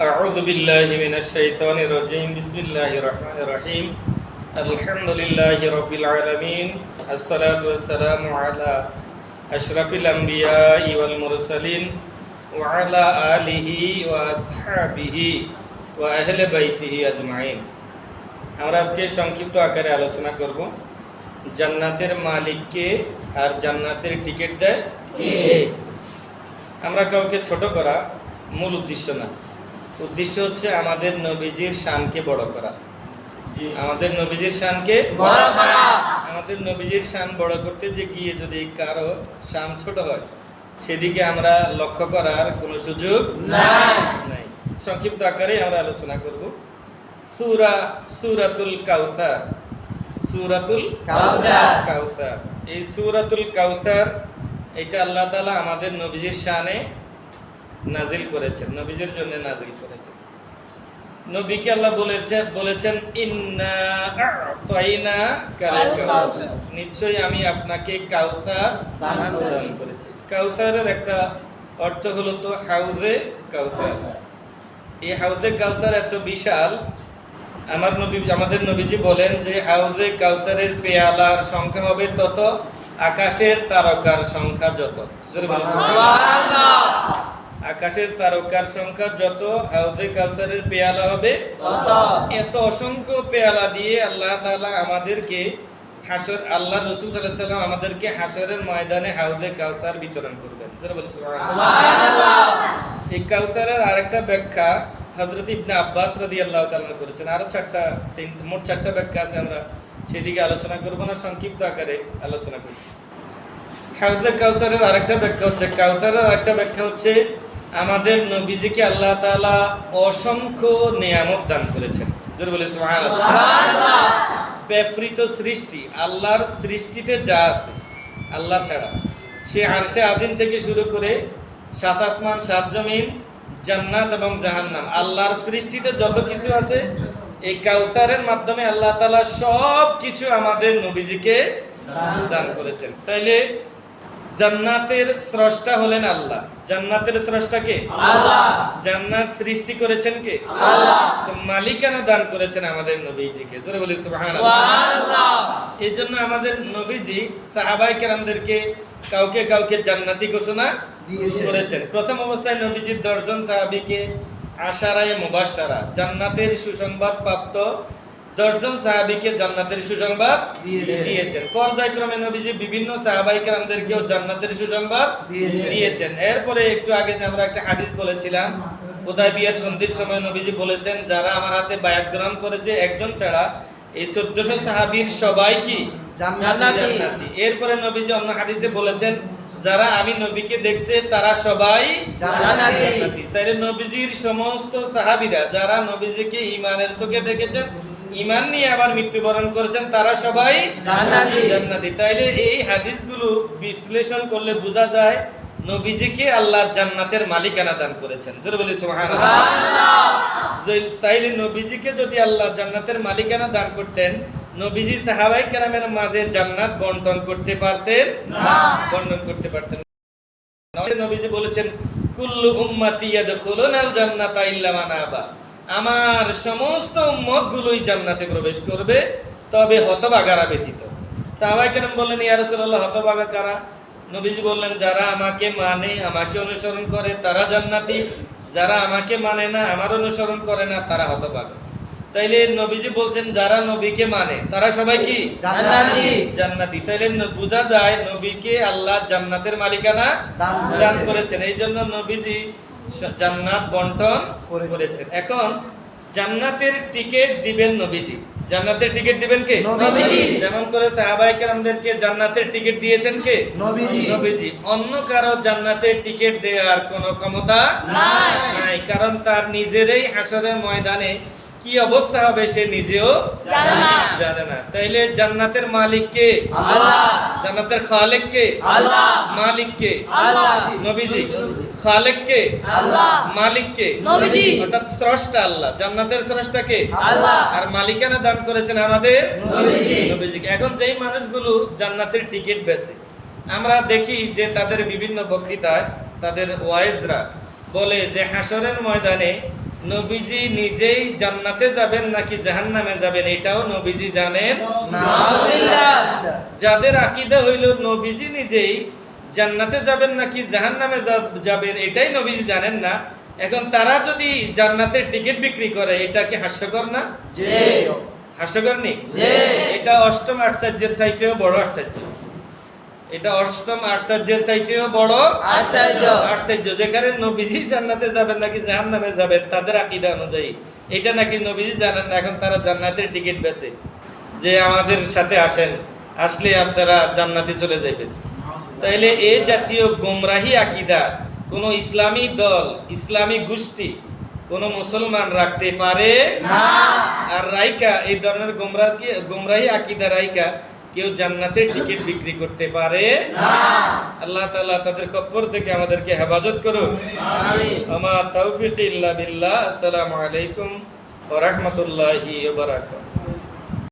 أعوذ بالله من الشيطان الرجيم بسم الله الرحمن الرحيم الحمد لله رب العالمين الصلاة والسلام على أشرف الأنبياء والمرسلين وعلى آله وأصحابه وأهل بيته أجمعين আমরা আজকে সংক্ষিপ্ত আকারে আলোচনা করব জান্নাতের মালিককে আর জান্নাতের টিকিট দেয় কে আমরা কাউকে ছোট করা মূল উদ্দেশ্য না উদ্দেশ্য হচ্ছে আমাদের নবীজির শানকে বড় করা আমাদের নবীজির শানকে বড় করা। আমাদের নবীজির শান বড় করতে যে গিয়ে যদি কারও শান ছোট হয় সেদিকে আমরা লক্ষ্য করার কোনো সুযোগ নাই। নাই সংক্ষিপ্ত আকারে আমরা আলোচনা করব সুরা সুরাতুল কাউসার সুরাতুল কাউসার। কাউসার এই সুরাতুল কাউসার এটা আল্লাহ তাআলা আমাদের নবীজির শানে নাজিল করেছেন নবীজির জন্য নাজিল করেছেন নবীকে আল্লাহ বলেছেন বলেছেন ইন্না। নিশ্চয়ই আমি আপনাকে কাউসার দান করেছি। কাউসারের একটা অর্থ হলো তো হাউজে কাউসার এই হাউজে কাউসার এত বিশাল আমার নবী আমাদের নবীজি বলেন যে হাউজে কাউসারের পেয়ালার সংখ্যা হবে তত আকাশের তারকার সংখ্যা যত সুবহানাল্লাহ। আকাশের তারকার সংখ্যা যত হাউজে কাউসারের পেয়ালা হবে এত অসংখ্য পেয়ালা দিয়ে আল্লাহ তাআলা আমাদেরকে হাসর আল্লাহ রসুল সাল্লাম আমাদেরকে হাসরের ময়দানে হাউজে কাউসার বিতরণ করবেন। এই কাউসারের আরেকটা ব্যাখ্যা হযরত ইবনে আব্বাস রাদিয়াল্লাহু তাআলা করেছেন। আরও চারটা তিন মোট চারটা ব্যাখ্যা আছে আমরা সেদিকে আলোচনা করব না সংক্ষিপ্ত আকারে আলোচনা করছি। হাউজে কাউসারের আরেকটা ব্যাখ্যা হচ্ছে কাউসারের আরেকটা ব্যাখ্যা হচ্ছে আমাদের নবীজিকে আল্লাহ তাআলা অসংখ্য নিয়ামত দান করেছেন। ব্যাপৃত সৃষ্টি আল্লাহর সৃষ্টিতে যা আছে আল্লাহ ছাড়া। সে আরশে আদিন থেকে শুরু করে সাত আসমান সাত জমিন জান্নাত এবং জাহান্নাম। আল্লাহর সৃষ্টিতে যত কিছু আছে এই কাউসারের মাধ্যমে আল্লাহ তাআলা সব কিছু আমাদের নবীজিকে দান করেছেন। তাইলে জান্নাতের স্রষ্টা হলেন আল্লাহ জান্নাতের স্রষ্টা কে আল্লাহ। জান্নাত সৃষ্টি করেছেন কে আল্লাহ। তো মালিকানা দান করেছেন আমাদের নবীজিকে জোরে বলি সুবহানাল্লাহ। এই জন্য আমাদের নবীজি সাহাবাই কেরামদেরকে কাউকে কাউকে জান্নাতি ঘোষণা দিয়েছেন। করেছেন প্রথম অবস্থায় নবীজির দশজন সাহাবীকে আশারায়ে মুবাশশারা জান্নাতের সুসংবাদ প্রাপ্ত দশজন সাহাবীকে জান্নাতের সুসংবাদ দিয়েছেন। পর্যায়ক্রমে নবীজি বিভিন্ন সাহাবাই কেরামদেরকেও জান্নাতের সুসংবাদ দিয়েছেন। এরপরে একটু আগে যে আমরা একটা হাদিস বলেছিলাম বোধহয় বিয়ের সন্ধির সময় নবীজি বলেছেন যারা আমার হাতে বায়াত গ্রহণ করেছে একজন ছাড়া এই চোদ্দশো সাহাবীর সবাই কি জান্নাতি। এরপরে নবীজি অন্য হাদিসে বলেছেন যারা আমি নবীকে দেখছে তারা সবাই জান্নাতি। তাইলে নবীজির সমস্ত সাহাবিরা যারা নবীজিকে ঈমানের চোখে দেখেছেন ঈমান নিয়ে আবার মৃত্যুবরণ করেছেন তারা সবাই জান্নাতি। তাইলে এই হাদিসগুলো বিশ্লেষণ করলে বোঝা যায় নবীজিকে আল্লাহ জান্নাতের মালিকানা দান করেছেন। জোরে বলি তাইলে নবীজিকে যদি আল্লাহ জান্নাতের মালিকানা দান করতেন নবীজি সাহাবাই কেরামের মাঝে জান্নাত বন্টন করতে পারতেন? বন্টন করতে পারতেন নবীজি বলেছেন কুল্লু উম্মাতি ইয়াদখুলুনাল জান্নাতা ইল্লা মান আবা আমার সমস্ত উম্মত গুলোই জান্নাতে প্রবেশ করবে তবে হতভাগারা ব্যতীত। সাহাবাই কেরাম বললেন ইয়া রাসূলুল্লাহ হতভাগা কারা? নবীজি বললেন যারা আমাকে মানে আমাকে অনুসরণ করে তারা জান্নাতি যারা আমাকে মানে না আমার অনুসরণ করে না তারা হতভাগা। তাইলে নবীজি বলছেন যারা নবীকে মানে তারা সবাই কি? জান্নাতি। তাইলে বোঝা যায় নবীকে আল্লাহ জান্নাতের মালিকানা দান করেছেন। এই জন্য নবীজি জান্নাত বন্টন করেছেন। এখন জান্নাতের টিকিট দিবেন নবীজি জান্নাতের টিকিট দিবেন কে নবীজি। যেমন করে সাহাবায়ে কেরামদেরকে জান্নাতের টিকিট দিয়েছেন কে নবীজি। নবীজি অন্য কারও জান্নাতের টিকিট দেওয়ার কোনো ক্ষমতা নাই। নাই কারণ তার নিজেরই আসরের ময়দানে কি অবস্থা হবে সে নিজেও জানে না। তাইলে জান্নাতের মালিক কে আল্লাহ। জান্নাতের খালেক কে আল্লাহ। মালিক কে আল্লাহ। নবীজি খালেক কে আল্লাহ। মালিক কে নবীজি। অর্থাৎ স্রষ্টা আল্লাহ জান্নাতের স্রষ্টা কে আল্লাহ। আর মালিকানা দান করেছেন আমাদের নবীজি। এখন যেই মানুষগুলো জান্নাতের টিকিট বেছে আমরা দেখি যে তাদের বিভিন্ন বক্তৃতায় তাদের ওয়াইজরা বলে যে হাসরের ময়দানে নবীজি নিজেই জান্নাতে যাবেন নাকি জাহান্নামে যাবেন এটাও নবীজি জানেন? যাদের আকীদা হইল নবীজি নিজেই জান্নাতে যাবেন নাকি জাহান্নামে যা- যাবেন এটাই নবীজি জানেন না। এখন তারা যদি জান্নাতের টিকিট বিক্রি করে এটা কি হাস্যকর না? হাস্যকর নেই এটা অষ্টম আশ্চর্যের চাইতেও বড় আশ্চর্য। এটা অষ্টম আশ্চর্যের চাইতেও বড়। আশ্চর্য। আশ্চর্য। যেখানে নবীজি জান্নাতে যাবেন নাকি জাহান্নামে যাবেন তাদের আকীদা অনুযায়ী। এটা নাকি নবীজি জানেন না এখন তারা জান্নাতের টিকিট বেচে যে আমাদের সাথে আসেন আসলে আপনারা জান্নাতে চলে যাবেন তাইলে এই জাতীয় গোমরাহি আকীদা কোন ইসলামী দল ইসলামী গোষ্ঠী কোন মুসলমান রাখতে পারে না। আর রাইকা এই ধরনের গোমরাহি গোমরাহি আকীদা রাইকা কেউ জান্নাতের টিকিট বিক্রি করতে পারে আল্লাহ তাআলা তাদের কপর থেকে আমাদেরকে হেফাজত করুন আমার আমা তৌফিক ইল্লা বিল্লাহ। আসসালামু আলাইকুম ওয়া রাহমাতুল্লাহি ওয়া বারাকাতুহু।